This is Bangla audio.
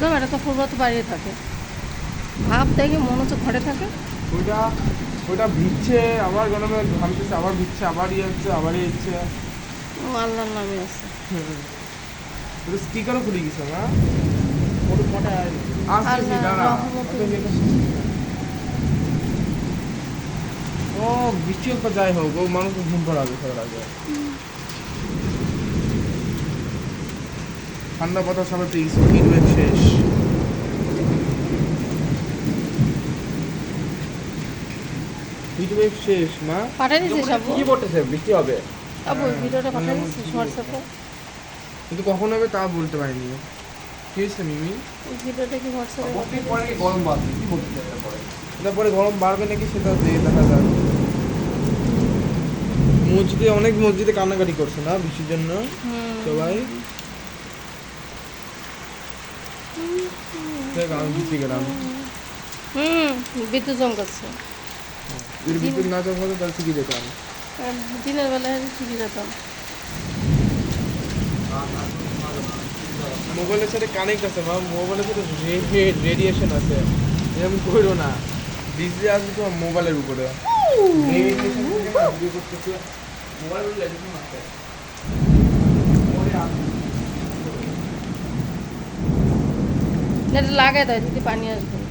দেবো এটা তো ফুলবা তো বাড়িয়ে থাকে। ভাব দেখে মনে হচ্ছে ঘরে থাকে। ওইটা ওইটা ভিজছে আবার গরমে ঘামতেছে আবার ভিজছে আবার ইয়ে হচ্ছে আবার ইয়ে হচ্ছে। ও আল্লাহর নামে আছে। ওটা স্পিকারও খুলে গেছে না? কটা আসতেছি আল্লাহ দাঁড়া। ও বৃষ্টি যাই হোক ও মানুষ ঘুম পড়াবে সবার আগে। ঠান্ডা পেয়ে গেছে হিট ওয়েভ শেষ। শেষ মা? কি বৃষ্টি হবে। আবু ভিডিওটা হোয়াটসঅ্যাপে। কিন্তু কখন হবে তা বলতে পারিনি। কি হয়েছে মিমি? ভিডিওটা কি হোয়াটসঅ্যাপে পরে গরম বাড়বে কি বলতেছে পরে। তারপরে গরম বাড়বে নাকি সেটা দিয়ে দেখা যাবে মসজিদে অনেক মসজিদে কান্নাকাটি করছে না বৃষ্টির জন্য? সবাই? দেখ আমি গেলাম। হুম বিদ্যুৎ চমকাচ্ছে যদি বিদ্যুৎ না চমকাতো তাহলে যেতাম। দিনের বেলায় ঠিকই যেতাম। মোবাইলের সাথে কানেক্ট আছে মা। মোবাইলের সাথে রেডিয়েশন আছে। এরকম করো না। ডিসপ্লে আসবে তোমার মোবাইলের উপরে। রেডিয়েশন থেকে नेट लागे त त्यति पानी लाग